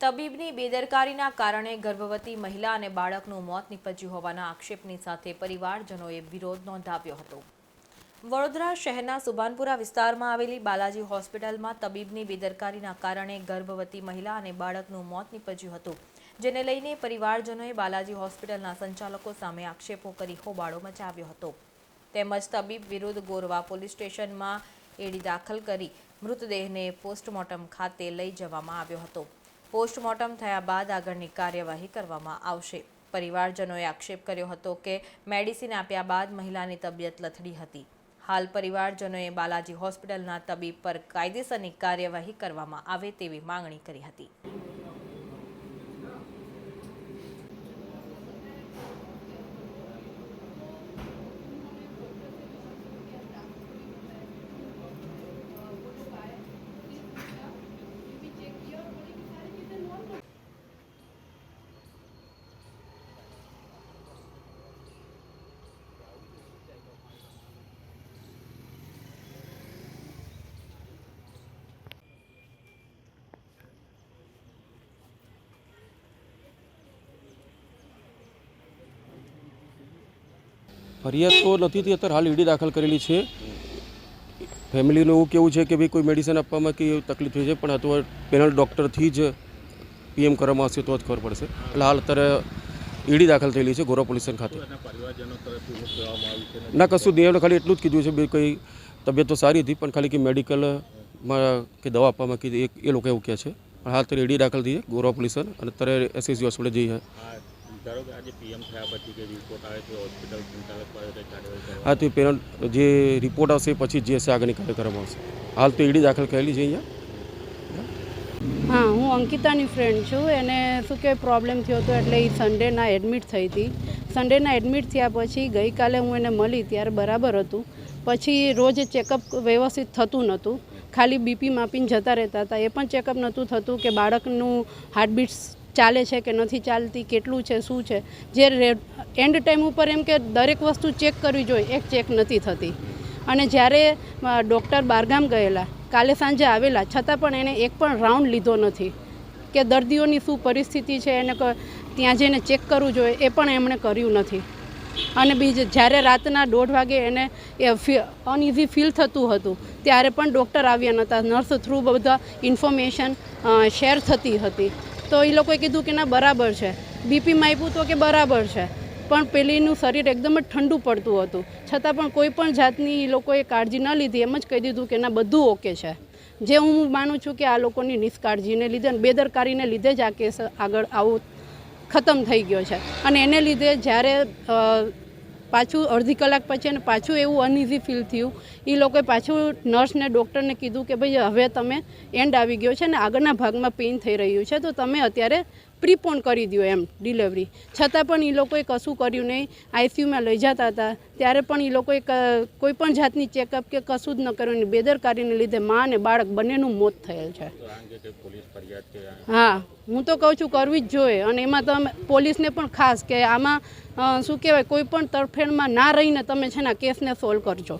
તબીબની બેદરકારીના કારણે ગર્ભવતી મહિલા અને બાળકનું મોત નીપજ્યું હોવાના આક્ષેપની સાથે પરિવારજનોએ વિરોધ નોંધાવ્યો હતો. વડોદરા શહેરના સુભાનપુરા વિસ્તારમાં આવેલી બાલાજી હોસ્પિટલમાં તબીબની બેદરકારીના કારણે ગર્ભવતી મહિલા અને બાળકનું મોત નીપજ્યું હતું, જેને લઈને પરિવારજનોએ બાલાજી હોસ્પિટલના સંચાલકો સામે આક્ષેપો કરી હોબાળો મચાવ્યો હતો. તેમજ તબીબ વિરુદ્ધ ગોરવા પોલીસ સ્ટેશનમાં એડી દાખલ કરી મૃતદેહને પોસ્ટમોર્ટમ ખાતે લઈ જવામાં આવ્યો હતો. પોસ્ટમોર્ટમ થયા બાદ આગળની કાર્યવાહી કરવામાં આવશે. પરિવારજનોએ આક્ષેપ કર્યો હતો કે મેડિસિન આપ્યા બાદ મહિલાની તબિયત લથડી હતી. હાલ પરિવારજનોએ બાલાજી હોસ્પિટલના તબીબ પર કાયદેસરની કાર્યવાહી કરવામાં આવે તેવી માંગણી કરી હતી. ફરિયાદ તો નથી થઈ અત્યારે હાલ ઈડી દાખલ કરેલી છે. ફેમિલીનું એવું કેવું છે કે ભાઈ કોઈ મેડિસિન આપવામાં કે તકલીફ થઈ છે, પણ અથવા પેનલ ડૉક્ટરથી જ પીએમ કરવામાં આવશે તો જ ખબર પડશે. એટલે હાલ અત્યારે ઈડી દાખલ થયેલી છે ગોરા પોલીસ ખાતે. ના, કશું નહીં, એમણે ખાલી એટલું જ કીધું છે ભાઈ કંઈ તબિયત તો સારી હતી, પણ ખાલી કે મેડિકલમાં કે દવા આપવામાં કીધી એ લોકો એવું કહે છે. હાલ અત્યારે ઈડી દાખલ થઈ છે ગોરા પોલીસ અને અત્યારે એસએસજી હોસ્પિટલ જઈએ ધારો કે આજે પીએમ થયા પછી જે રિપોર્ટ આવે છે હોસ્પિટલ સંચાલક પાસે કંઈ કાર્યવાહી હા તો પેનલ જે રિપોર્ટ આવશે પછી જે હશે આગળની કાર્યક્રમ આવશે. હાલ તો ઈડી દાખલ કરેલી છે અહીંયા. હા હું અંકિતાની ફ્રેન્ડ છું. એને શું કે પ્રોબ્લેમ થયો હતો એટલે એ સન્ડેના એડમિટ થઈ હતી. સન્ડેના એડમિટ થયા પછી ગઈકાલે હું એને મળી ત્યારે બરાબર હતું. પછી રોજ ચેકઅપ વ્યવસ્થિત થતું નહોતું. ખાલી બીપી માપીને જતા રહેતા હતા. એ પણ ચેકઅપ નહોતું થતું કે બાળકનું હાર્ટબીટ્સ ચાલે છે કે નથી ચાલતી, કેટલું છે, શું છે? જે એન્ડ ટાઈમ ઉપર એમ કે દરેક વસ્તુ ચેક કરવી જોઈએ, એક ચેક નથી થતી. અને જ્યારે ડૉક્ટર બારગામ ગયેલા, કાલે સાંજે આવેલા, છતાં પણ એણે એક પણ રાઉન્ડ લીધો નથી. કે દર્દીઓની શું પરિસ્થિતિ છે, એને ત્યાં જઈને ચેક કરવું જોઈએ, એ પણ એમણે કર્યું નથી. અને બીજે, જ્યારે રાતના દોઢ વાગે એને, એ અનઇઝી ફીલ થતું હતું, ત્યારે પણ ડૉક્ટર આવ્યા નહોતા નર્સ થ્રુ બધા ઇન્ફોર્મેશન શેર થતી હતી. તો એ લોકોએ કીધું કે ના, બરાબર છે. બીપી માપ્યું તો કે બરાબર છે. પણ પેલીનું શરીર એકદમ જ ઠંડુ પડતું હતું. છતાં પણ કોઈ પણ જાતની એ લોકોએ કાળજી ન લીધી, એમ જ કહી દીધું કે ના, બધું ઓકે છે. જે હું માનું છું કે આ લોકોની નિષ્કાળજીને લીધે અને બેદરકારીને લીધે જ આ કેસ આગળ આવું ખતમ થઈ ગયો છે. અને એને લીધે જ્યારે પાછું અડધી કલાક પછી અને પાછું એવું અનઇઝી ફીલ થયું. એ લોકોએ પાછું નર્સને ડૉક્ટરને કીધું કે ભાઈ હવે તમે એન્ડ આવી ગયો છે અને આગળના ભાગમાં પેઇન થઈ રહ્યું છે, તો તમે અત્યારે પ્રીપોન કરી દો એમ ડિલિવરી. છતાં પણ એ લોકોએ કશું કર્યું નહીં. આઈસીયુમાં લઈ જતા હતા. ત્યારે પણ એ લોકોએ કોઈ પણ જાતની ચેકઅપ કે કશું જ ન કર્યું અને બેદરકારીને લીધે મા અને બાળક બંનેનું મોત થયેલ છે. હા, હું તો કહું છું કરવી જ જોઈએ. અને એમાં તમે પોલીસને પણ ખાસ કે આમાં શું કહેવાય, કોઈ પણ તરફેણમાં ના રહીને તમે છે ને કેસને સોલ્વ કરજો.